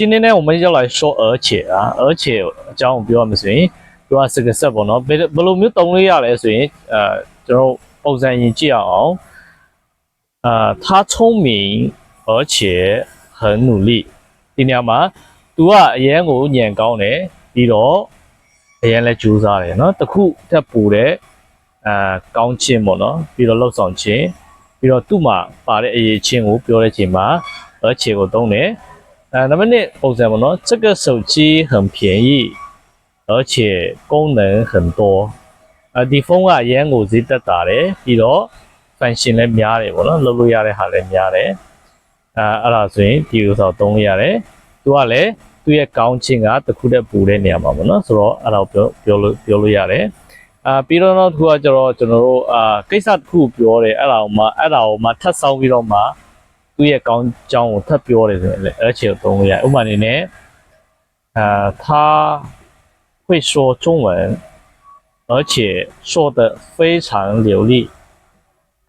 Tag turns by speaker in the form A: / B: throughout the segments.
A: 今天呢，我们要来说而且啊，而且အကြောင်းကိုပြောရမယ်ဆိုရင်သူကစကားဆက်ပေါ့နော်ဘယ်ဘယ်လိုမျိုးတုံးလို့ရလဲဆိုရင်အဲကျွန်တော်ပုံစံရင်ကြည့်အောင်အာ他聪明而且很努力ဒီနေရာမှာ तू ကအရန်ကိုညံကောင်းတယ်ပြီးတော့အရန်လဲကြိုးစားတယ်နော်တခုတက်ပူတဲ့အာကောင်းခြင်းပေါ့နော်ပြီးတော့လှုပ်ဆောင်ခြင်းပြီးတော့သူ့မှာပါတဲ့အရေးချင်းကိုပြောတဲ့ချိန်မှာ而且ကိုသုံးတယ် 呃，那么呢，ပုံစံပေါ့နော်这个手机很便宜而且功能很多အဒီဖုန်းကအရန်ကိုဈေးတက်တာတယ်ပြီးတော့ function လည်းများတယ်ပေါ့နော်လုပ်လို့ရတဲ့ဟာလည်းများတယ်အဲအဲ့ဒါဆိုရင်ဒီဥစ္စာကိုသုံးလို့ရတယ်သူကလည်းသူ့ရဲ့ကောင်းခြင်းကတစ်ခုတည်းပူတဲ့နေရာမှာပေါ့နော်ဆိုတော့အဲ့ဒါကိုပြောပြောလို့ပြောလို့ရတယ်အာပြီးတော့နောက်တစ်ခုကကျတော့ကျွန်တော်တို့အာကိစ္စတစ်ခုပြောတယ်အဲ့ဒါကိုမှအဲ့ဒါကိုမှထပ်ဆောင်ပြီးတော့မှ သူ့ရဲ့ကောင်းကြောင်းကိုထပ်ပြောတယ်ဆိုရင်လည်းအဲ့ချေကိုသုံးလို့ရတယ်ဥပမာအနေနဲ့အာ他会说中文而且说的非常流利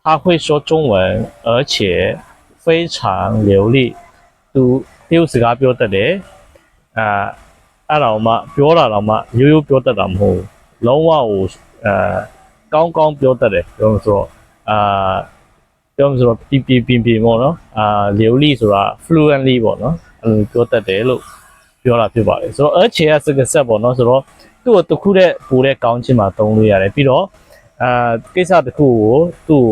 A: 他会说中文而且非常流利သူတရုတ်စကားပြောတတ်တယ်အာအဲ့တော့မှပြောတာတော့မှရိုးရိုးပြောတတ်တာမဟုတ်ဘူးလုံးဝဟိုအာကောင်းကောင်းပြောတတ်တယ်ပြောလို့ဆိုတော့အာ ပြောမှဆိုတော့ပြပြပြပြပေါ့နော်အာလျူလီဆိုတာ fluently ပေါ့နော်အဲ့လိုပြောတတ်တယ်လို့ပြောတာဖြစ်ပါတယ်ဆိုတော့အချေကစကဆက်ပေါ့နော်ဆိုတော့သူ့ကိုတစ်ခုတည်းပိုတဲ့ကောင်းချင်းမှာသုံးလို့ရတယ်ပြီးတော့အာကိစ္စတစ်ခုကိုသူ့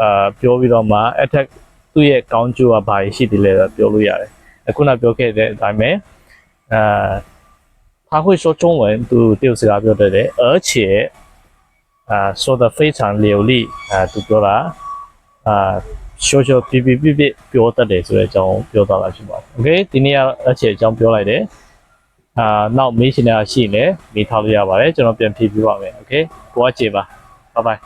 A: အာပြောပြီးတော့မှ attack သူ့ရဲ့ကောင်းကျိုးကဘာရှိတယ်လဲပြောလို့ရတယ်အခုနပြောခဲ့တဲ့အတိုင်းပဲအာ他会说中文သူတရုတ်စကားပြောတတ်တယ်而且啊说的非常流利啊သူပြောတာ အာရှော့ရှော့ပြပြပြပြပြောတတ်တယ်ဆိုတဲ့အကြောင်းပြောသွားတာဖြစ်ပါတယ်။ Okay ဒီနေ့ကအချက်အကြောင်းပြောလိုက်တယ်။အာနောက်မေးရှင်တာရှိရင်လည်းမေးထားလို့ရပါတယ်ကျွန်တော်ပြန်ဖြေပြပါမယ်။ Okay ကိုကကျေပါ။ Bye bye